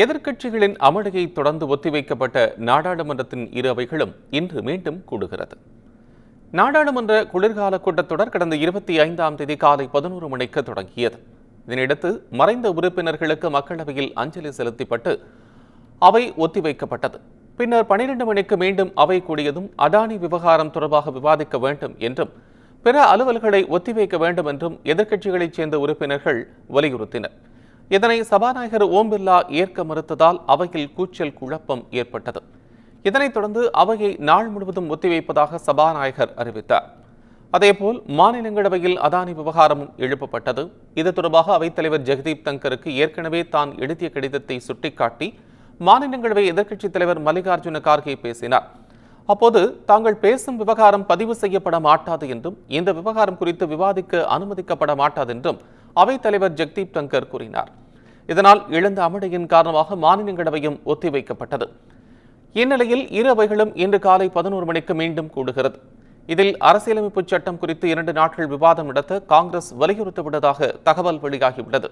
எதிர்க்கட்சிகளின் அமளியை தொடர்ந்து ஒத்திவைக்கப்பட்ட நாடாளுமன்றத்தின் இரு அவைகளும் இன்று மீண்டும் கூடுகிறது. நாடாளுமன்ற குளிர்கால கூட்டத்தொடர் கடந்த இருபத்தி ஐந்தாம் தேதி காலை பதினோரு மணிக்கு தொடங்கியது. இதனையடுத்து மறைந்த உறுப்பினர்களுக்கு மக்களவையில் அஞ்சலி செலுத்தப்பட்டு அவை ஒத்திவைக்கப்பட்டது. பின்னர் பனிரெண்டு மணிக்கு மீண்டும் அவை கூடியதும் அதானி விவகாரம் தொடர்பாக விவாதிக்க வேண்டும் என்றும் பிற அலுவல்களை ஒத்திவைக்க வேண்டும் என்றும் எதிர்க்கட்சிகளைச் சேர்ந்த உறுப்பினர்கள் வலியுறுத்தினர். இதனை சபாநாயகர் ஓம் பிர்லா ஏற்க மறுத்ததால் அவையில் கூச்சல் குழப்பம் ஏற்பட்டது. இதனைத் தொடர்ந்து அவையை நாள் முழுவதும் ஒத்திவைப்பதாக சபாநாயகர் அறிவித்தார். அதேபோல் மாநிலங்களவையில் அதானி விவகாரமும் எழுப்பப்பட்டது. இது தொடர்பாக அவைத்தலைவர் ஜெகதீப் தங்கருக்கு ஏற்கனவே தான் எழுதிய கடிதத்தை சுட்டிக்காட்டி மாநிலங்களவை எதிர்க்கட்சித் தலைவர் மல்லிகார்ஜுன கார்கே பேசினார். அப்போது தாங்கள் பேசும் விவகாரம் பதிவு செய்யப்பட மாட்டாது என்றும் இந்த விவகாரம் குறித்து விவாதிக்க அனுமதிக்கப்பட மாட்டாது என்றும் அவைத்தலைவர் ஜெகதீப் தங்கர் கூறினார். இதனால் எழுந்த அமளியின் காரணமாக மாநிலங்களவையும் ஒத்திவைக்கப்பட்டது. இந்நிலையில் இரு அவைகளும் இன்று காலை பதினோரு மணிக்கு மீண்டும் கூடுகிறது. இதில் அரசியலமைப்பு சட்டம் குறித்து இரண்டு நாட்கள் விவாதம் நடத்த காங்கிரஸ் வலியுறுத்திவிட்டதாக தகவல் வெளியாகியுள்ளது.